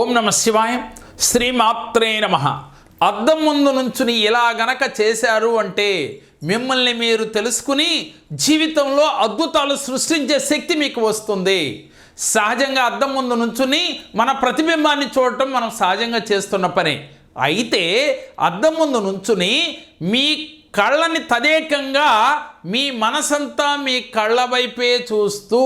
ఓం నమ శివాయ. శ్రీమాత్రే నమ. అద్దం ముందు నుంచుని ఇలా గనక చేశారు అంటే మిమ్మల్ని మీరు తెలుసుకుని జీవితంలో అద్భుతాలు సృష్టించే శక్తి మీకు వస్తుంది. సహజంగా అద్దం ముందు నుంచుని మన ప్రతిబింబాన్ని చూడటం మనం సహజంగా చేస్తున్న పని. అయితే అద్దం ముందు నుంచుని మీ కళ్ళని తదేకంగా మీ మనసంతా మీ కళ్ళ వైపే చూస్తూ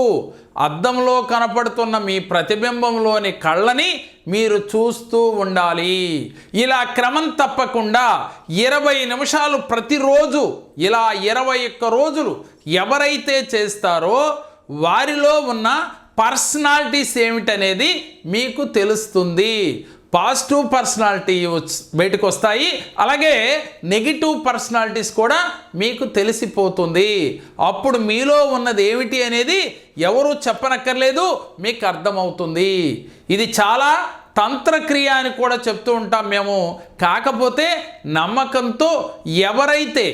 అద్దంలో కనపడుతున్న మీ ప్రతిబింబంలోని కళ్ళని మీరు చూస్తూ ఉండాలి. ఇలా క్రమం తప్పకుండా ఇరవై నిమిషాలు ప్రతిరోజు ఇలా ఇరవై ఒక్క రోజులు ఎవరైతే చేస్తారో వారిలో ఉన్న పర్సనాలిటీస్ ఏమిటనేది మీకు తెలుస్తుంది. పాజిటివ్ పర్సనాలిటీ బయటకు వస్తాయి అలాగే నెగిటివ్ పర్సనాలిటీస్ కూడా మీకు తెలిసిపోతుంది. అప్పుడు మీలో ఉన్నది ఏమిటి అనేది ఎవరు చెప్పనక్కర్లేదు మీకు అర్థమవుతుంది. ఇది చాలా తంత్రక్రియ అని కూడా చెప్తూ ఉంటాం మేము. కాకపోతే నమ్మకంతో ఎవరైతే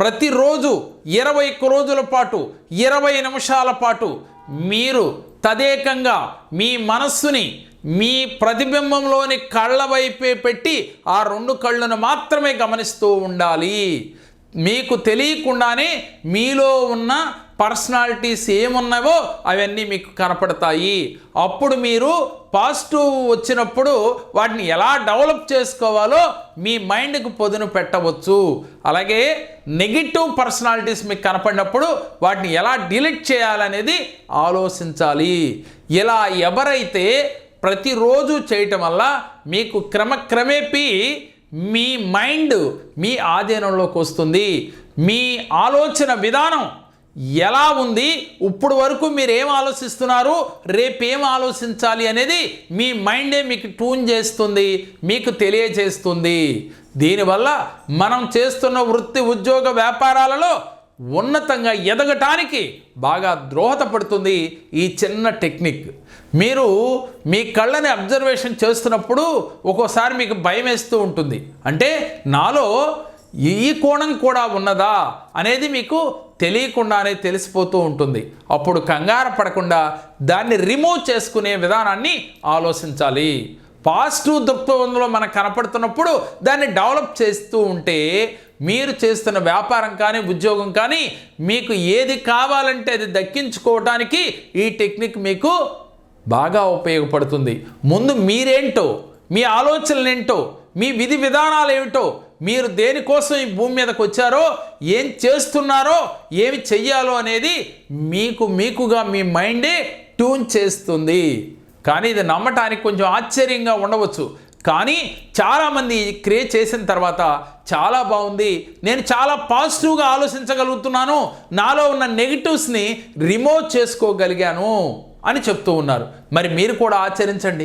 ప్రతిరోజు ఇరవై ఒక్క రోజుల పాటు ఇరవై నిమిషాల పాటు మీరు తదేకంగా మీ మనస్సుని మీ ప్రతిబింబంలోని కళ్ళ వైపే పెట్టి ఆ రెండు కళ్ళను మాత్రమే గమనిస్తూ ఉండాలి. మీకు తెలియకుండానే మీలో ఉన్న పర్సనాలిటీస్ ఏమున్నావో అవన్నీ మీకు కనపడతాయి. అప్పుడు మీరు పాజిటివ్ వచ్చినప్పుడు వాటిని ఎలా డెవలప్ చేసుకోవాలో మీ మైండ్కి పొదును పెట్టవచ్చు. అలాగే నెగిటివ్ పర్సనాలిటీస్ మీకు కనపడినప్పుడు వాటిని ఎలా డిలీట్ చేయాలనేది ఆలోచించాలి. ఇలా ఎవరైతే ప్రతిరోజు చేయటం వల్ల మీకు క్రమక్రమేపీ మీ మైండ్ మీ ఆధీనంలోకి వస్తుంది. మీ ఆలోచన విధానం ఎలా ఉంది? ఇప్పుడు వరకు మీరు ఏం ఆలోచిస్తున్నారు? రేపేం ఆలోచించాలి అనేది మీ మైండే మీకు ట్యూన్ చేస్తుంది మీకు తెలియజేస్తుంది. దీనివల్ల మనం చేస్తున్న వృత్తి ఉద్యోగ వ్యాపారాలలో ఉన్నతంగా ఎదగటానికి బాగా ద్రోహదపడుతుంది ఈ చిన్న టెక్నిక్. మీరు మీ కళ్ళని అబ్జర్వేషన్ చేస్తున్నప్పుడు ఒక్కోసారి మీకు భయం వేస్తూ ఉంటుంది. అంటే నాలో ఈ కోణం కూడా ఉన్నదా అనేది మీకు తెలియకుండానే తెలిసిపోతూ ఉంటుంది. అప్పుడు కంగారు పడకుండా దాన్ని రిమూవ్ చేసుకునే విధానాన్ని ఆలోచించాలి. పాజిటివ్ దృక్పథంలో మనకు కనపడుతున్నప్పుడు దాన్ని డెవలప్ చేస్తూ ఉంటే మీరు చేస్తున్న వ్యాపారం కానీ ఉద్యోగం కానీ మీకు ఏది కావాలంటే అది దక్కించుకోవటానికి ఈ టెక్నిక్ మీకు బాగా ఉపయోగపడుతుంది. ముందు మీరేంటో మీ ఆలోచనలు ఏంటో మీ విధి విధానాలు ఏమిటో మీరు దేనికోసం ఈ భూమి మీదకి వచ్చారో ఏం చేస్తున్నారో ఏమి చెయ్యాలో అనేది మీకు మీకుగా మీ మైండే ట్యూన్ చేస్తుంది. కానీ ఇది నమ్మటానికి కొంచెం ఆశ్చర్యంగా ఉండవచ్చు. కానీ చాలామంది క్రియేట్ చేసిన తర్వాత చాలా బాగుంది. నేను చాలా పాజిటివ్గా ఆలోచించగలుగుతున్నాను. నాలో ఉన్న నెగిటివ్స్ని రిమూవ్ చేసుకోగలిగాను అని చెప్తూ ఉన్నారు. మరి మీరు కూడా ఆచరించండి.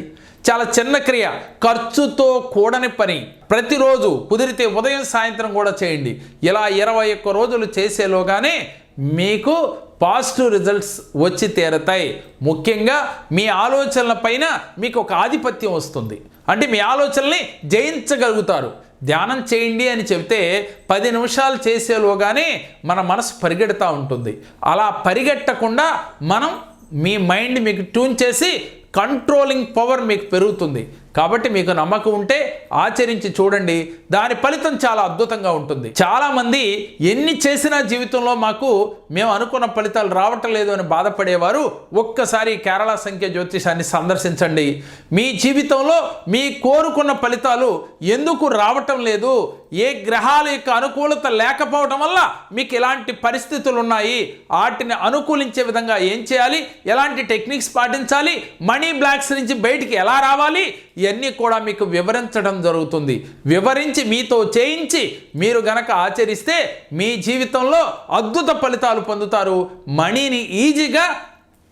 చాలా చిన్న క్రియ ఖర్చుతో కూడని పని. ప్రతిరోజు కుదిరితే ఉదయం సాయంత్రం కూడా చేయండి. ఇలా ఇరవై ఒక్క రోజులు చేసేలోగానే మీకు పాజిటివ్ రిజల్ట్స్ వచ్చి తీరతాయి. ముఖ్యంగా మీ ఆలోచనల పైన మీకు ఒక ఆధిపత్యం వస్తుంది. అంటే మీ ఆలోచనల్ని జయించగలుగుతారు. ధ్యానం చేయండి అని చెప్తే పది నిమిషాలు చేసేలోగానే మన మనసు పరిగెడతా ఉంటుంది. అలా పరిగెట్టకుండా మనం మీ మైండ్ మీకు ట్యూన్ చేసి కంట్రోలింగ్ పవర్ మీకు పెరుగుతుంది. కాబట్టి మీకు నమ్మకం ఉంటే ఆచరించి చూడండి. దాని ఫలితం చాలా అద్భుతంగా ఉంటుంది. చాలామంది ఎన్ని చేసినా జీవితంలో మాకు మేము అనుకున్న ఫలితాలు రావటం లేదు అని బాధపడేవారు ఒక్కసారి కేరళ సంఖ్య జ్యోతిషాన్ని సందర్శించండి. మీ జీవితంలో మీ కోరుకున్న ఫలితాలు ఎందుకు రావటం లేదు? ఏ గ్రహాల యొక్క అనుకూలత లేకపోవటం వల్ల మీకు ఎలాంటి పరిస్థితులు ఉన్నాయి? వాటిని అనుకూలించే విధంగా ఏం చేయాలి? ఎలాంటి టెక్నిక్స్ పాటించాలి? మనీ బ్లాక్స్ నుంచి బయటికి ఎలా రావాలి? ఇవన్నీ కూడా మీకు వివరించడం జరుగుతుంది. వివరించి మీతో చేయించి మీరు గనక ఆచరిస్తే మీ జీవితంలో అద్భుత ఫలితాలు పొందుతారు. మనీని ఈజీగా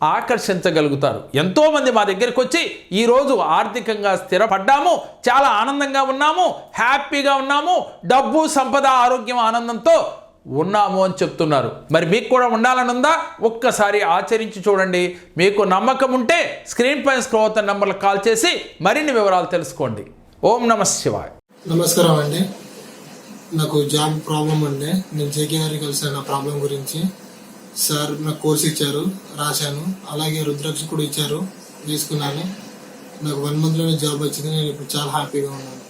ఆకర్షించగలుగుతారు. ఎంతోమంది మా దగ్గరికి వచ్చి ఈరోజు ఆర్థికంగా స్థిరపడ్డాము చాలా ఆనందంగా ఉన్నాము హ్యాపీగా ఉన్నాము డబ్బు సంపద ఆరోగ్యం ఆనందంతో ఉన్నాము అని చెప్తున్నారు. మరి మీకు కూడా ఉండాలని ఉందా? ఒక్కసారి ఆచరించి చూడండి. మీకు నమ్మకం ఉంటే స్క్రీన్ పైన స్క్రోల్ అవుతున్న నెంబర్లకు కాల్ చేసి మరిన్ని వివరాలు తెలుసుకోండి. ఓం నమ శివాయ్. నమస్కారం అండి. నాకు జాబ్ ప్రాబ్లం అండి నేను జేకే గారికి కలిసాను నా ప్రాబ్లం గురించి. సార్ నాకు కోర్స్ ఇచ్చారు రాశాను. అలాగే రుద్రాక్ష కూడా ఇచ్చారు తీసుకున్నాను. నాకు వన్ మంత్లోనే జాబ్ వచ్చింది. నేను ఇప్పుడు చాలా హ్యాపీగా ఉన్నాను.